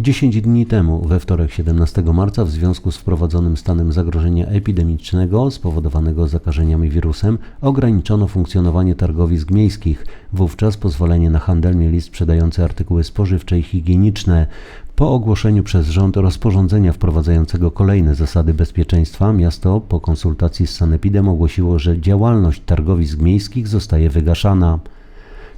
10 dni temu, we wtorek 17 marca, w związku z wprowadzonym stanem zagrożenia epidemicznego spowodowanego zakażeniami wirusem, ograniczono funkcjonowanie targowisk miejskich. Wówczas pozwolenie na handel mieli sprzedający artykuły spożywcze i higieniczne. Po ogłoszeniu przez rząd rozporządzenia wprowadzającego kolejne zasady bezpieczeństwa, miasto po konsultacji z Sanepidem ogłosiło, że działalność targowisk miejskich zostaje wygaszana.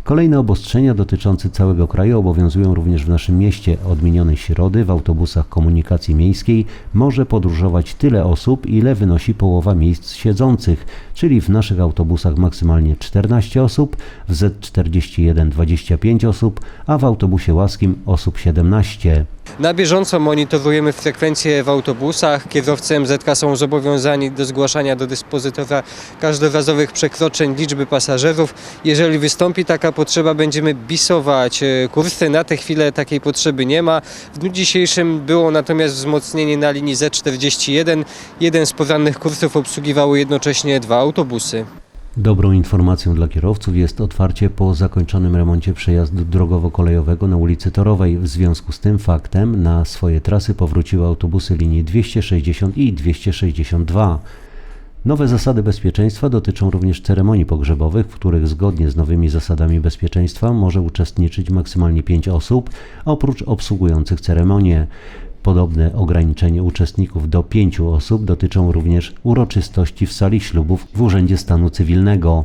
Kolejne obostrzenia dotyczące całego kraju obowiązują również w naszym mieście. Od minionej środy w autobusach komunikacji miejskiej może podróżować tyle osób, ile wynosi połowa miejsc siedzących, czyli w naszych autobusach maksymalnie 14 osób, w Z41 25 osób, a w autobusie łaskim osób 17. Na bieżąco monitorujemy frekwencję w autobusach. Kierowcy MZK są zobowiązani do zgłaszania do dyspozytora każdorazowych przekroczeń liczby pasażerów. Jeżeli wystąpi taka potrzeba, będziemy bisować e, kursy. Na tę chwilę takiej potrzeby nie ma. W dniu dzisiejszym było natomiast wzmocnienie na linii Z41. Jeden z porannych kursów obsługiwały jednocześnie dwa autobusy. Dobrą informacją dla kierowców jest otwarcie po zakończonym remoncie przejazdu drogowo-kolejowego na ulicy Torowej. W związku z tym faktem na swoje trasy powróciły autobusy linii 260 i 262. Nowe zasady bezpieczeństwa dotyczą też ceremonii pogrzebowych, w których zgodnie z nowymi zasadami bezpieczeństwa może uczestniczyć maksymalnie 5 osób, oprócz obsługujących ceremonię. Podobne ograniczenie uczestników do 5 osób dotyczą również uroczystości w sali ślubów w Urzędzie Stanu Cywilnego.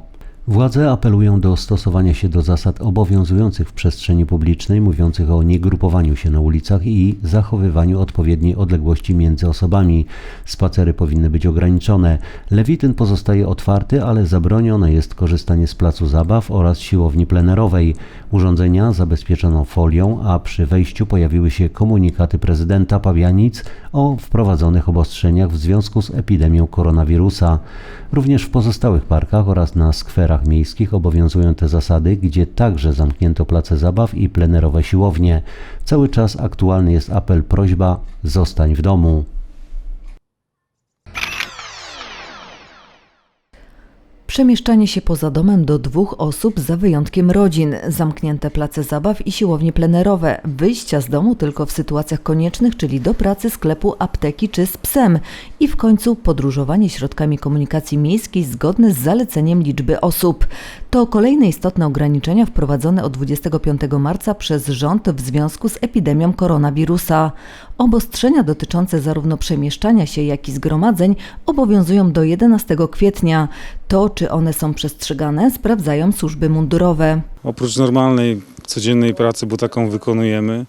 Władze apelują do stosowania się do zasad obowiązujących w przestrzeni publicznej, mówiących o niegrupowaniu się na ulicach i zachowywaniu odpowiedniej odległości między osobami. Spacery powinny być ograniczone. Lewityn pozostaje otwarty, ale zabronione jest korzystanie z placu zabaw oraz siłowni plenerowej. Urządzenia zabezpieczono folią, a przy wejściu pojawiły się komunikaty prezydenta Pawianic o wprowadzonych obostrzeniach w związku z epidemią koronawirusa. Również w pozostałych parkach oraz na skwerach miejskich obowiązują te zasady, gdzie także zamknięto place zabaw i plenerowe siłownie. Cały czas aktualny jest apel prośba zostań w domu. Przemieszczanie się poza domem do dwóch osób za wyjątkiem rodzin, zamknięte place zabaw i siłownie plenerowe, wyjścia z domu tylko w sytuacjach koniecznych, czyli do pracy, sklepu, apteki czy z psem i w końcu podróżowanie środkami komunikacji miejskiej zgodne z zaleceniem liczby osób. To kolejne istotne ograniczenia wprowadzone od 25 marca przez rząd w związku z epidemią koronawirusa. Obostrzenia dotyczące zarówno przemieszczania się, jak i zgromadzeń obowiązują do 11 kwietnia. To, czy one są przestrzegane, sprawdzają służby mundurowe. Oprócz normalnej, codziennej pracy, bo taką wykonujemy,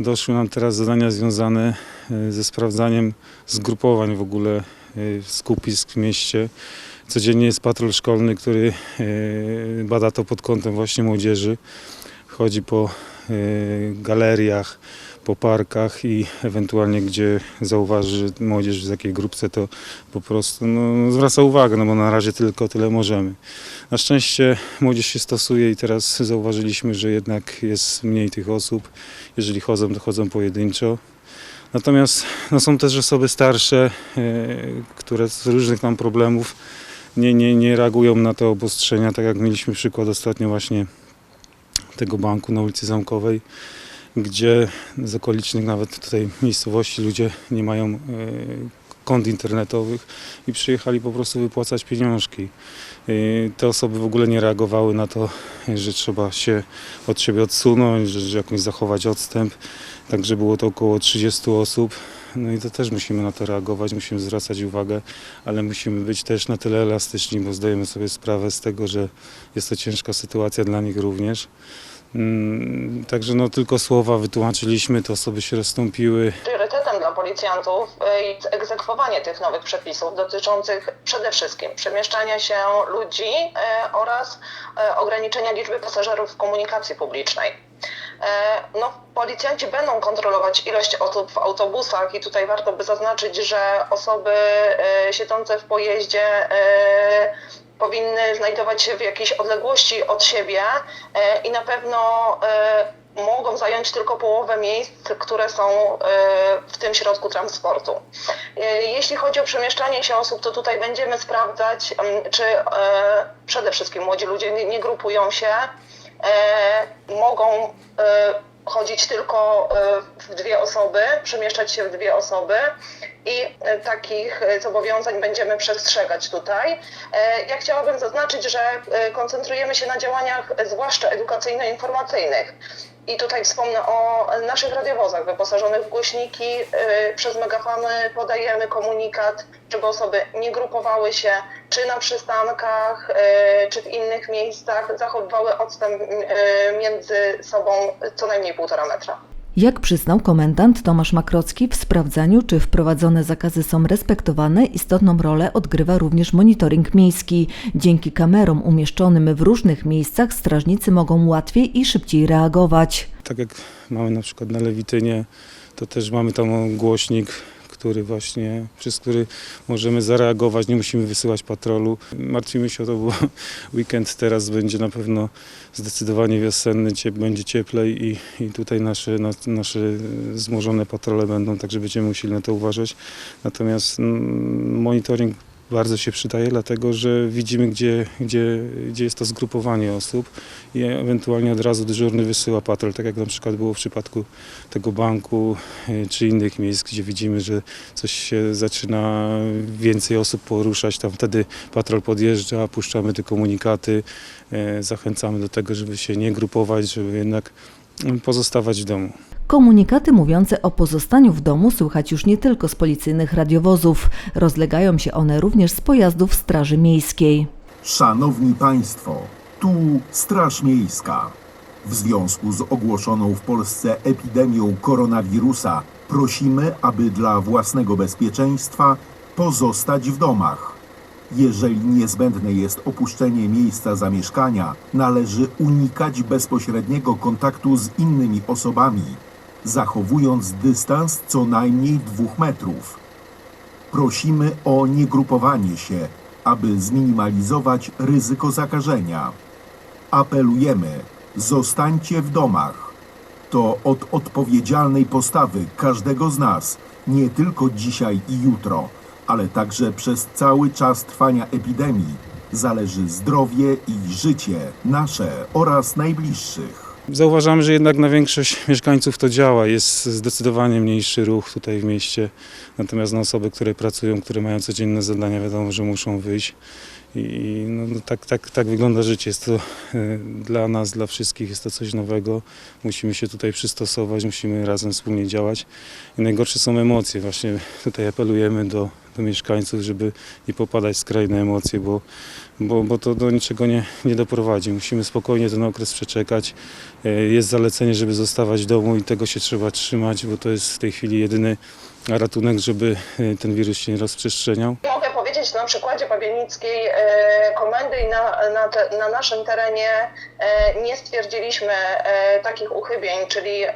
doszły nam teraz zadania związane e, ze sprawdzaniem zgrupowań w ogóle e, skupisk w mieście. Codziennie jest patrol szkolny, który e, bada to pod kątem właśnie młodzieży. Chodzi po galeriach, po parkach i ewentualnie gdzie zauważy młodzież w jakiej grupce, to po prostu no, zwraca uwagę, no bo na razie tylko tyle możemy. Na szczęście młodzież się stosuje i teraz zauważyliśmy, że jednak jest mniej tych osób. Jeżeli chodzą, to chodzą pojedynczo. Natomiast no, są też osoby starsze, e, które z różnych nam problemów nie, nie, nie reagują na te obostrzenia, tak jak mieliśmy przykład ostatnio właśnie tego banku na ulicy Zamkowej gdzie z okolicznych nawet tutaj miejscowości ludzie nie mają e, kont internetowych i przyjechali po prostu wypłacać pieniążki. E, te osoby w ogóle nie reagowały na to, że trzeba się od siebie odsunąć, że, jakąś zachować odstęp. Także było to około 30 osób. No i to też musimy na to reagować, musimy zwracać uwagę, ale musimy być też na tyle elastyczni, bo zdajemy sobie sprawę z tego, że jest to ciężka sytuacja dla nich również. Mm, Także no tylko słowa wytłumaczyliśmy, te osoby się rozstąpiły. Priorytetem dla policjantów y, jest egzekwowanie tych nowych przepisów dotyczących przede wszystkim przemieszczania się ludzi y, oraz y, ograniczenia liczby pasażerów w komunikacji publicznej. Y, No, policjanci będą kontrolować ilość osób w autobusach i tutaj warto by zaznaczyć, że osoby y, siedzące w pojeździe y, powinny znajdować się w jakiejś odległości od siebie e, i na pewno e, mogą zająć tylko połowę miejsc, które są e, w tym środku transportu. E, Jeśli chodzi o przemieszczanie się osób, to tutaj będziemy sprawdzać, czy e, przede wszystkim młodzi ludzie nie, grupują się, e, mogą e, chodzić tylko e, w dwie osoby, przemieszczać się w dwie osoby i e, takich e, zobowiązań będziemy przestrzegać tutaj. E, Ja chciałabym zaznaczyć, że e, koncentrujemy się na działaniach e, zwłaszcza edukacyjno-informacyjnych. I tutaj wspomnę o naszych radiowozach wyposażonych w głośniki. e, Przez megafony podajemy komunikat, żeby osoby nie grupowały się, czy na przystankach, e, czy w innych miejscach, zachowywały odstęp e, między sobą co najmniej półtora metra. Jak przyznał komendant Tomasz Makrocki, w sprawdzaniu, czy wprowadzone zakazy są respektowane, istotną rolę odgrywa również monitoring miejski. Dzięki kamerom umieszczonym w różnych miejscach strażnicy mogą łatwiej i szybciej reagować. Tak jak mamy na przykład na Lewitynie, to też mamy tam głośnik, który właśnie, przez który możemy zareagować, nie musimy wysyłać patrolu. Martwimy się o to, bo weekend teraz będzie na pewno zdecydowanie wiosenny, będzie cieplej i, i tutaj nasze, na, nasze zmożone patrole będą, także będziemy musieli na to uważać. Natomiast mm, monitoring bardzo się przydaje, dlatego że widzimy, gdzie, gdzie, gdzie jest to zgrupowanie osób i ewentualnie od razu dyżurny wysyła patrol, tak jak na przykład było w przypadku tego banku y, czy innych miejsc, gdzie widzimy, że coś się zaczyna więcej osób poruszać, tam wtedy patrol podjeżdża, puszczamy te komunikaty, y, zachęcamy do tego, żeby się nie grupować, żeby jednak pozostawać w domu. Komunikaty mówiące o pozostaniu w domu słychać już nie tylko z policyjnych radiowozów. Rozlegają się one również z pojazdów Straży Miejskiej. Szanowni Państwo, tu Straż Miejska. W związku z ogłoszoną w Polsce epidemią koronawirusa prosimy, aby dla własnego bezpieczeństwa pozostać w domach. Jeżeli niezbędne jest opuszczenie miejsca zamieszkania, należy unikać bezpośredniego kontaktu z innymi osobami, zachowując dystans co najmniej dwóch metrów. Prosimy o niegrupowanie się, aby zminimalizować ryzyko zakażenia. Apelujemy, zostańcie w domach. To od odpowiedzialnej postawy każdego z nas, nie tylko dzisiaj i jutro, ale także przez cały czas trwania epidemii, zależy zdrowie i życie nasze oraz najbliższych. Zauważamy, że jednak na większość mieszkańców to działa. Jest zdecydowanie mniejszy ruch tutaj w mieście. Natomiast na osoby, które pracują, które mają codzienne zadania, wiadomo, że muszą wyjść. I no, no tak, tak, tak wygląda życie. Jest to e, dla nas, dla wszystkich jest to coś nowego. Musimy się tutaj przystosować, musimy razem wspólnie działać. I najgorsze są emocje. Właśnie tutaj apelujemy do, do mieszkańców, żeby nie popadać w skrajne emocje, bo, bo, bo to do niczego nie, nie doprowadzi. Musimy spokojnie ten okres przeczekać. E, Jest zalecenie, żeby zostawać w domu i tego się trzeba trzymać, bo to jest w tej chwili jedyny ratunek, żeby e, ten wirus się nie rozprzestrzeniał. Powiedzieć na przykładzie Pabianickiej e, komendy i na, na, na naszym terenie e, nie stwierdziliśmy e, takich uchybień, czyli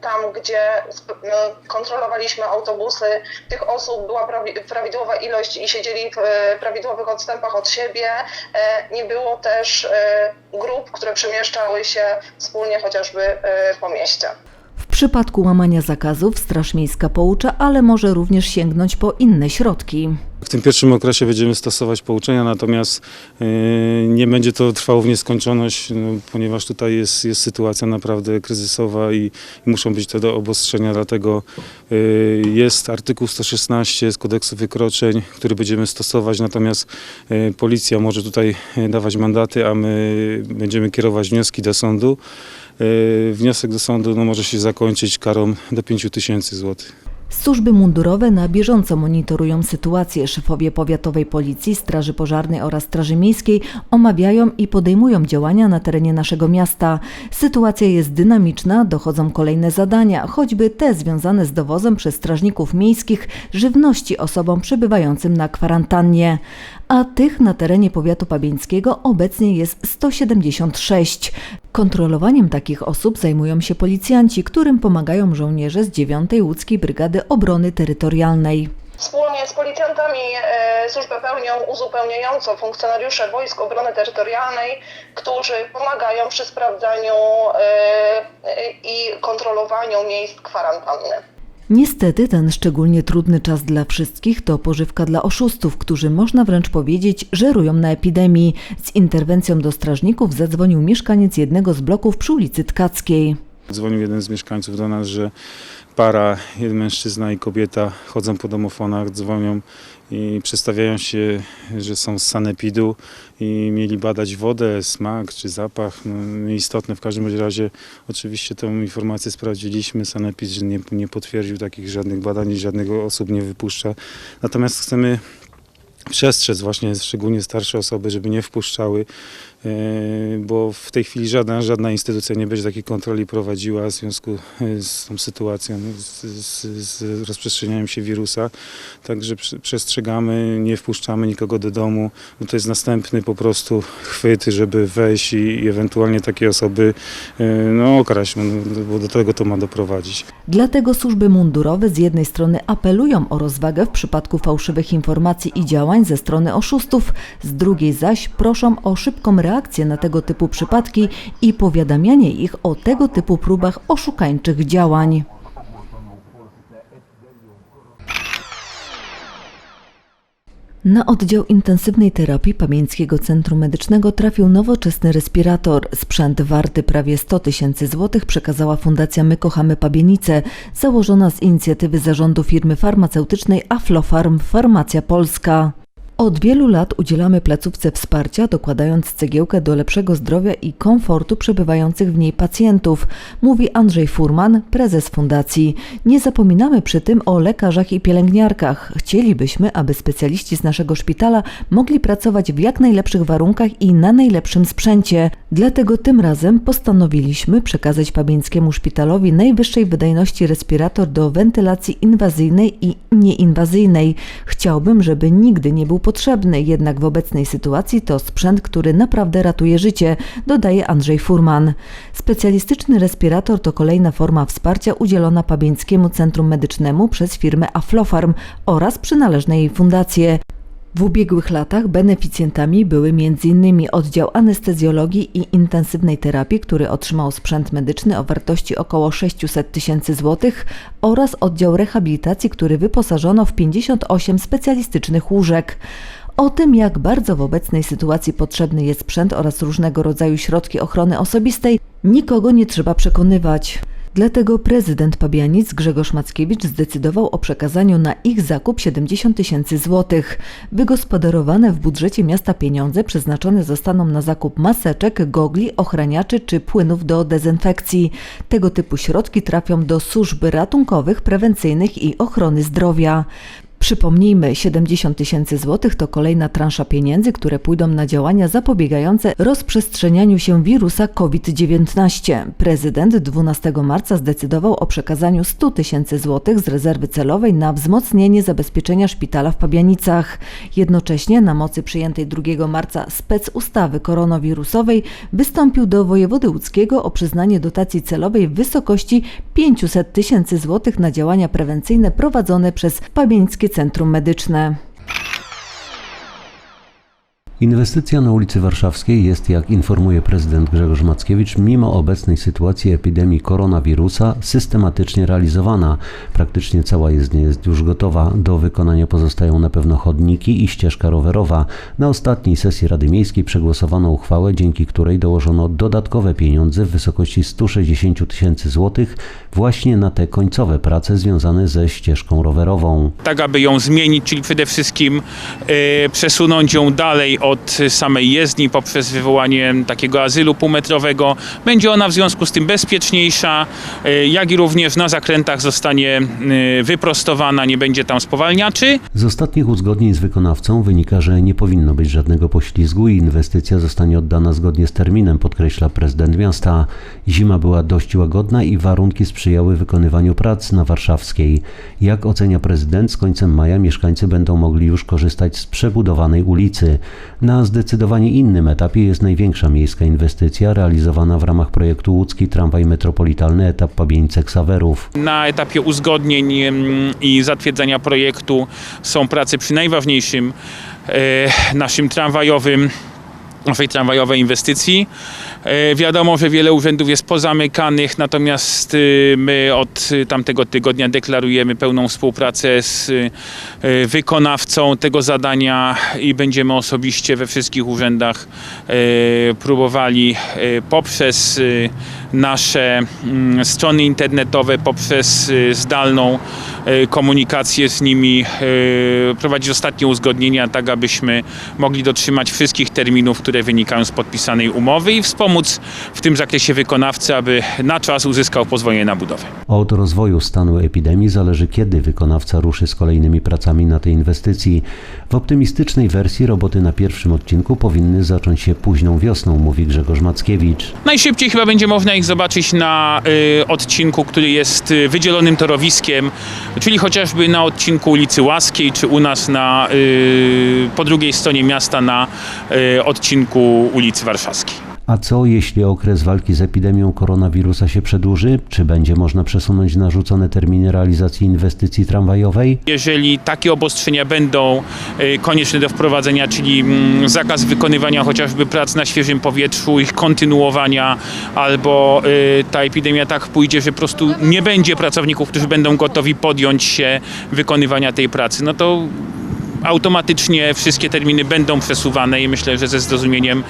tam, gdzie no, kontrolowaliśmy autobusy, tych osób była prawi, prawidłowa ilość i siedzieli w prawidłowych odstępach od siebie. Nie było też grup, które przemieszczały się wspólnie chociażby po mieście. Przypadku łamania zakazów Straż Miejska poucza, ale może również sięgnąć po inne środki. W tym pierwszym okresie będziemy stosować pouczenia, natomiast e, nie będzie to trwało w nieskończoność, no, ponieważ tutaj jest, jest sytuacja naprawdę kryzysowa i, muszą być te obostrzenia, dlatego e, jest artykuł 116 z kodeksu wykroczeń, który będziemy stosować, natomiast e, policja może tutaj dawać mandaty, a my będziemy kierować wnioski do sądu. E, Wniosek do sądu no, może się zakończyć karą do 5 tysięcy złotych. Służby mundurowe na bieżąco monitorują sytuację. Szefowie powiatowej policji, Straży Pożarnej oraz Straży Miejskiej omawiają i podejmują działania na terenie naszego miasta. Sytuacja jest dynamiczna, dochodzą kolejne zadania, choćby te związane z dowozem przez strażników miejskich żywności osobom przebywającym na kwarantannie. A tych na terenie powiatu pabieńskiego obecnie jest 176. Kontrolowaniem takich osób zajmują się policjanci, którym pomagają żołnierze z 9 Łódzkiej Brygady Obrony Terytorialnej. Wspólnie z policjantami e, służbę pełnią uzupełniająco funkcjonariusze Wojsk Obrony Terytorialnej, którzy pomagają przy sprawdzaniu e, e, i kontrolowaniu miejsc kwarantanny. Niestety ten szczególnie trudny czas dla wszystkich to pożywka dla oszustów, którzy można wręcz powiedzieć żerują na epidemii. Z interwencją do strażników zadzwonił mieszkaniec jednego z bloków przy ulicy Tkackiej. Dzwonił jeden z mieszkańców do nas, że para, jeden mężczyzna i kobieta chodzą po domofonach, dzwonią i przedstawiają się, że są z sanepidu i mieli badać wodę, smak czy zapach. No, nieistotne w każdym razie. Oczywiście tę informację sprawdziliśmy. Sanepid nie, nie potwierdził takich żadnych badań żadnego osób nie wypuszcza. Natomiast chcemy przestrzec właśnie szczególnie starsze osoby, żeby nie wpuszczały, bo w tej chwili żadna, żadna instytucja nie będzie takiej kontroli prowadziła w związku e, z tą sytuacją, z, z, z rozprzestrzenianiem się wirusa. Także prze- przestrzegamy, nie wpuszczamy nikogo do domu, bo to jest następny po prostu chwyt, żeby wejść i, i ewentualnie takie osoby e, no, okraść, no, bo do tego to ma doprowadzić. Dlatego służby mundurowe z jednej strony apelują o rozwagę w przypadku fałszywych informacji i działań ze strony oszustów, z drugiej zaś proszą o szybką reakcję na tego typu przypadki i powiadamianie ich o tego typu próbach oszukańczych działań. Na oddział intensywnej terapii Pamieńskiego Centrum Medycznego trafił nowoczesny respirator. Sprzęt warty prawie 100 tysięcy złotych przekazała Fundacja My Kochamy Pabienice, założona z inicjatywy zarządu firmy farmaceutycznej Aflofarm Farmacja Polska. Od wielu lat udzielamy placówce wsparcia, dokładając cegiełkę do lepszego zdrowia i komfortu przebywających w niej pacjentów, mówi Andrzej Furman, prezes fundacji. Nie zapominamy przy tym o lekarzach i pielęgniarkach. Chcielibyśmy, aby specjaliści z naszego szpitala mogli pracować w jak najlepszych warunkach i na najlepszym sprzęcie. Dlatego tym razem postanowiliśmy przekazać Pabieńskiemu Szpitalowi najwyższej wydajności respirator do wentylacji inwazyjnej i nieinwazyjnej. Chciałbym, żeby nigdy nie był potrzebny, jednak w obecnej sytuacji to sprzęt, który naprawdę ratuje życie, dodaje Andrzej Furman. Specjalistyczny respirator to kolejna forma wsparcia udzielona Pabieńskiemu Centrum Medycznemu przez firmę Aflofarm oraz przynależne jej fundacje. W ubiegłych latach beneficjentami były m.in. oddział anestezjologii i intensywnej terapii, który otrzymał sprzęt medyczny o wartości około 600 tysięcy złotych oraz oddział rehabilitacji, który wyposażono w 58 specjalistycznych łóżek. O tym, jak bardzo w obecnej sytuacji potrzebny jest sprzęt oraz różnego rodzaju środki ochrony osobistej, nikogo nie trzeba przekonywać. Dlatego prezydent Pabianic Grzegorz Mackiewicz zdecydował o przekazaniu na ich zakup 70 tysięcy złotych. Wygospodarowane w budżecie miasta pieniądze przeznaczone zostaną na zakup maseczek, gogli, ochraniaczy czy płynów do dezynfekcji. Tego typu środki trafią do służb ratunkowych, prewencyjnych i ochrony zdrowia. Przypomnijmy, 70 tysięcy złotych to kolejna transza pieniędzy, które pójdą na działania zapobiegające rozprzestrzenianiu się wirusa COVID-19. Prezydent 12 marca zdecydował o przekazaniu 100 tysięcy złotych z rezerwy celowej na wzmocnienie zabezpieczenia szpitala w Pabianicach. Jednocześnie na mocy przyjętej 2 marca specustawy koronawirusowej wystąpił do wojewody łódzkiego o przyznanie dotacji celowej w wysokości 500 tysięcy złotych na działania prewencyjne prowadzone przez Pabieńskie Centrum Medyczne. Inwestycja na ulicy Warszawskiej jest, jak informuje prezydent Grzegorz Mackiewicz, mimo obecnej sytuacji epidemii koronawirusa systematycznie realizowana. Praktycznie cała jezdnia jest już gotowa. Do wykonania pozostają na pewno chodniki i ścieżka rowerowa. Na ostatniej sesji Rady Miejskiej przegłosowano uchwałę, dzięki której dołożono dodatkowe pieniądze w wysokości 160 tysięcy złotych właśnie na te końcowe prace związane ze ścieżką rowerową. tak aby ją zmienić, czyli przede wszystkim e, przesunąć ją dalej od samej jezdni poprzez wywołanie takiego azylu półmetrowego. Będzie ona w związku z tym bezpieczniejsza, e, jak i również na zakrętach zostanie e, wyprostowana, nie będzie tam spowalniaczy. Z ostatnich uzgodnień z wykonawcą wynika, że nie powinno być żadnego poślizgu i inwestycja zostanie oddana zgodnie z terminem, podkreśla prezydent miasta. Zima była dość łagodna i warunki sprzyjały wykonywaniu prac na Warszawskiej. Jak ocenia prezydent, z końcem maja mieszkańcy będą mogli już korzystać z przebudowanej ulicy. Na zdecydowanie innym etapie jest największa miejska inwestycja realizowana w ramach projektu Łódzki Tramwaj Metropolitalny etap Pabieńce-Ksawerów. Na etapie uzgodnień i zatwierdzania projektu są prace przy najważniejszym e, naszym tramwajowym naszej tramwajowej inwestycji. E, Wiadomo, że wiele urzędów jest pozamykanych, natomiast y, my od y, tamtego tygodnia deklarujemy pełną współpracę z y, wykonawcą tego zadania i będziemy osobiście we wszystkich urzędach próbowali poprzez nasze mm, strony internetowe, poprzez zdalną komunikację z nimi prowadzić ostatnie uzgodnienia, tak abyśmy mogli dotrzymać wszystkich terminów, które wynikają z podpisanej umowy i wspomóc w tym zakresie wykonawcę, aby na czas uzyskał pozwolenie na budowę. Od rozwoju stanu epidemii zależy, kiedy wykonawca ruszy z kolejnymi pracami na tej inwestycji. W optymistycznej wersji roboty na pierwszym odcinku powinny zacząć się późną wiosną, mówi Grzegorz Mackiewicz. Najszybciej chyba będzie można ich zobaczyć na y, odcinku, który jest y, wydzielonym torowiskiem, czyli chociażby na odcinku ulicy Łaskiej, czy u nas na, y, po drugiej stronie miasta na y, odcinku ulicy Warszawskiej. A co jeśli okres walki z epidemią koronawirusa się przedłuży? Czy będzie można przesunąć narzucone terminy realizacji inwestycji tramwajowej? Jeżeli takie obostrzenia będą y, konieczne do wprowadzenia, czyli mm, zakaz wykonywania chociażby prac na świeżym powietrzu, ich kontynuowania, albo y, ta epidemia tak pójdzie, że po prostu nie będzie pracowników, którzy będą gotowi podjąć się wykonywania tej pracy, no to automatycznie wszystkie terminy będą przesuwane i myślę, że ze zrozumieniem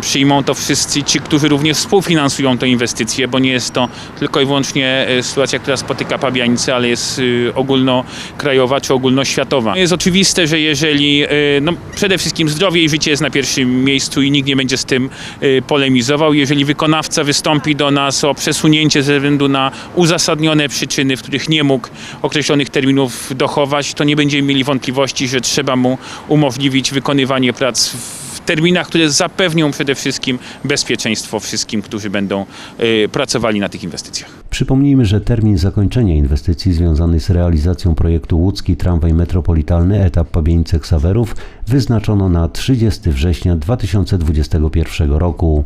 przyjmą to wszyscy ci, którzy również współfinansują tę inwestycję, bo nie jest to tylko i wyłącznie e, sytuacja, która spotyka Pabianice, ale jest y, ogólnokrajowa czy ogólnoświatowa. Jest oczywiste, że jeżeli y, no, przede wszystkim zdrowie i życie jest na pierwszym miejscu i nikt nie będzie z tym y, polemizował, jeżeli wykonawca wystąpi do nas o przesunięcie ze względu na uzasadnione przyczyny, w których nie mógł określonych terminów dochować, to nie będziemy mieli wątpliwości, że trzeba mu umożliwić wykonywanie prac w terminach, które zapewnią przede wszystkim bezpieczeństwo wszystkim, którzy będą y, pracowali na tych inwestycjach. Przypomnijmy, że termin zakończenia inwestycji związanej z realizacją projektu Łódzki Tramwaj Metropolitalny etap Pabienice-Ksawerów wyznaczono na 30 września 2021 roku.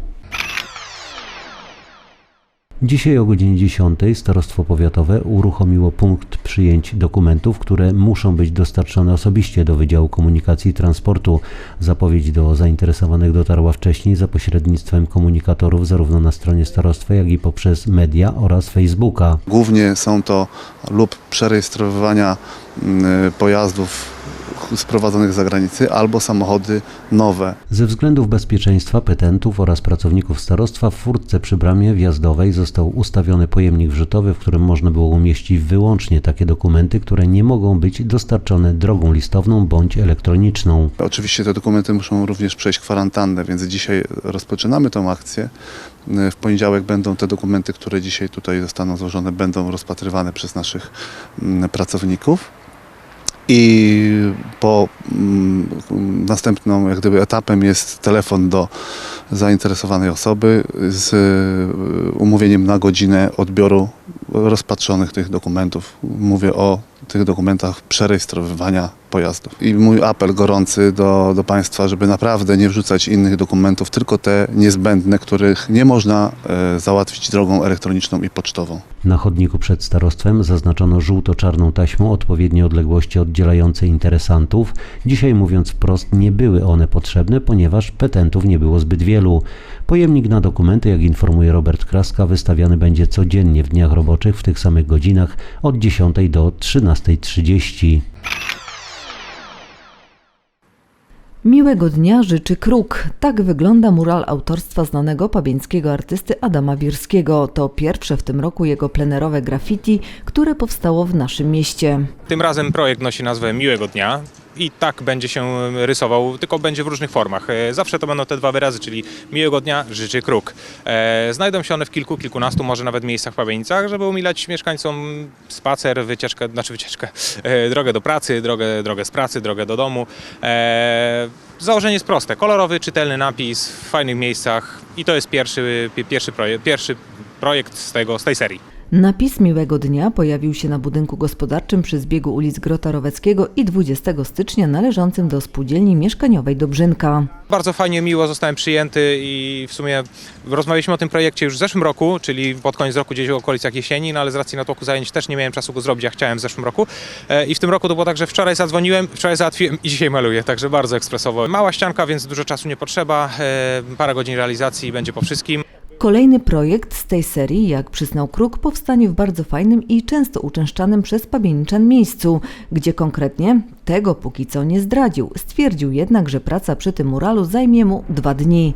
Dzisiaj o godzinie 10 Starostwo Powiatowe uruchomiło punkt przyjęć dokumentów, które muszą być dostarczone osobiście do Wydziału Komunikacji i Transportu. Zapowiedź do zainteresowanych dotarła wcześniej za pośrednictwem komunikatorów zarówno na stronie starostwa, jak i poprzez media oraz Facebooka. Głównie są to lub przerejestrowywania mm, pojazdów sprowadzonych z zagranicy albo samochody nowe. Ze względów bezpieczeństwa petentów oraz pracowników starostwa w furtce przy bramie wjazdowej został ustawiony pojemnik wrzutowy, w którym można było umieścić wyłącznie takie dokumenty, które nie mogą być dostarczone drogą listowną bądź elektroniczną. Oczywiście te dokumenty muszą również przejść kwarantannę, więc dzisiaj rozpoczynamy tą akcję. W poniedziałek będą te dokumenty, które dzisiaj tutaj zostaną złożone, będą rozpatrywane przez naszych mm, pracowników. I po mm, następną jak gdyby etapem jest telefon do zainteresowanej osoby z y, umówieniem na godzinę odbioru rozpatrzonych tych dokumentów. Mówię o tych dokumentach przerejestrowywania pojazdów. I mój apel gorący do, do Państwa, żeby naprawdę nie wrzucać innych dokumentów, tylko te niezbędne, których nie można e, załatwić drogą elektroniczną i pocztową. Na chodniku przed starostwem zaznaczono żółto-czarną taśmą odpowiednie odległości oddzielające interesantów. Dzisiaj mówiąc wprost, nie były one potrzebne, ponieważ petentów nie było zbyt wielu. Pojemnik na dokumenty, jak informuje Robert Kraska, wystawiany będzie codziennie w dniach roboczych w tych samych godzinach od 10 do 13.30. Miłego dnia życzy Kruk. Tak wygląda mural autorstwa znanego pabieńskiego artysty Adama Wirskiego. To pierwsze w tym roku jego plenerowe graffiti, które powstało w naszym mieście. Tym razem projekt nosi nazwę Miłego Dnia i tak będzie się rysował, tylko będzie w różnych formach. E, Zawsze to będą te dwa wyrazy, czyli Miłego Dnia życzy Kruk. E, Znajdą się one w kilku, kilkunastu, może nawet miejscach w Pawienicach, żeby umilać mieszkańcom spacer, wycieczkę, znaczy wycieczkę, e, drogę do pracy, drogę, drogę z pracy, drogę do domu. E, Założenie jest proste, kolorowy, czytelny napis w fajnych miejscach i to jest pierwszy, pi- pierwszy, projekt, pierwszy projekt z, tego, z tej serii. Napis Miłego Dnia pojawił się na budynku gospodarczym przy zbiegu ulic Grota Roweckiego i 20 stycznia należącym do spółdzielni mieszkaniowej Dobrzynka. Bardzo fajnie, miło zostałem przyjęty i w sumie rozmawialiśmy o tym projekcie już w zeszłym roku, czyli pod koniec roku gdzieś w okolicach jesieni, no ale z racji natłoku zajęć też nie miałem czasu go zrobić, jak chciałem w zeszłym roku. E, I w tym roku to było tak, że wczoraj zadzwoniłem, wczoraj załatwiłem i dzisiaj maluję, także bardzo ekspresowo. Mała ścianka, więc dużo czasu nie potrzeba, e, parę godzin realizacji będzie po wszystkim. Kolejny projekt z tej serii, jak przysnął Kruk, powstanie w bardzo fajnym i często uczęszczanym przez pabieniczan miejscu, gdzie konkretnie tego póki co nie zdradził. Stwierdził jednak, że praca przy tym muralu zajmie mu dwa dni.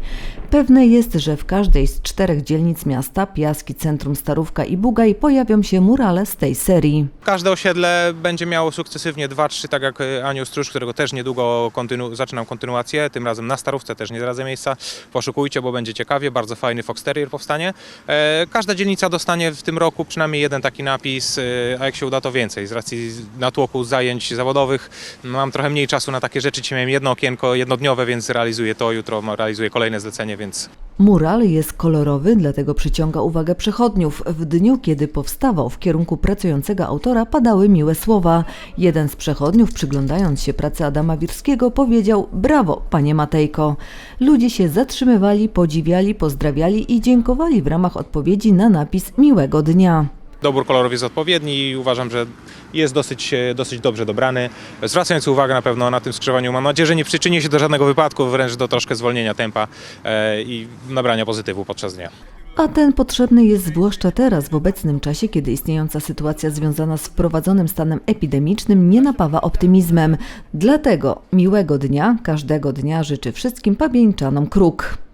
Pewne jest, że w każdej z czterech dzielnic miasta, Piaski, Centrum Starówka i Bugaj, pojawią się murale z tej serii. Każde osiedle będzie miało sukcesywnie dwa, trzy, tak jak e, Anioł Stróż, którego też niedługo kontynu- zaczynam kontynuację, tym razem na Starówce też nie zdradzę miejsca. Poszukujcie, bo będzie ciekawie, bardzo fajny Fox Terrier powstanie. E, każda dzielnica dostanie w tym roku przynajmniej jeden taki napis, e, a jak się uda to więcej. Z racji natłoku zajęć zawodowych mam trochę mniej czasu na takie rzeczy. Dzisiaj miałem jedno okienko jednodniowe, więc realizuję to, jutro realizuję kolejne zlecenie, więc Mural jest kolorowy, dlatego przyciąga uwagę przechodniów. W dniu, kiedy powstawał w kierunku pracującego autora, padały miłe słowa. Jeden z przechodniów, przyglądając się pracy Adama Wirskiego, powiedział: Brawo, panie Matejko. Ludzie się zatrzymywali, podziwiali, pozdrawiali i dziękowali w ramach odpowiedzi na napis Miłego Dnia. Dobór kolorów jest odpowiedni i uważam, że jest dosyć, e, dosyć dobrze dobrany. Zwracając uwagę na pewno na tym skrzyżowaniu, mam nadzieję, że nie przyczyni się do żadnego wypadku, wręcz do troszkę zwolnienia tempa e, i nabrania pozytywu podczas dnia. A ten potrzebny jest zwłaszcza teraz, w obecnym czasie, kiedy istniejąca sytuacja związana z wprowadzonym stanem epidemicznym nie napawa optymizmem. Dlatego miłego dnia, każdego dnia życzę wszystkim pabieńczanom kruk.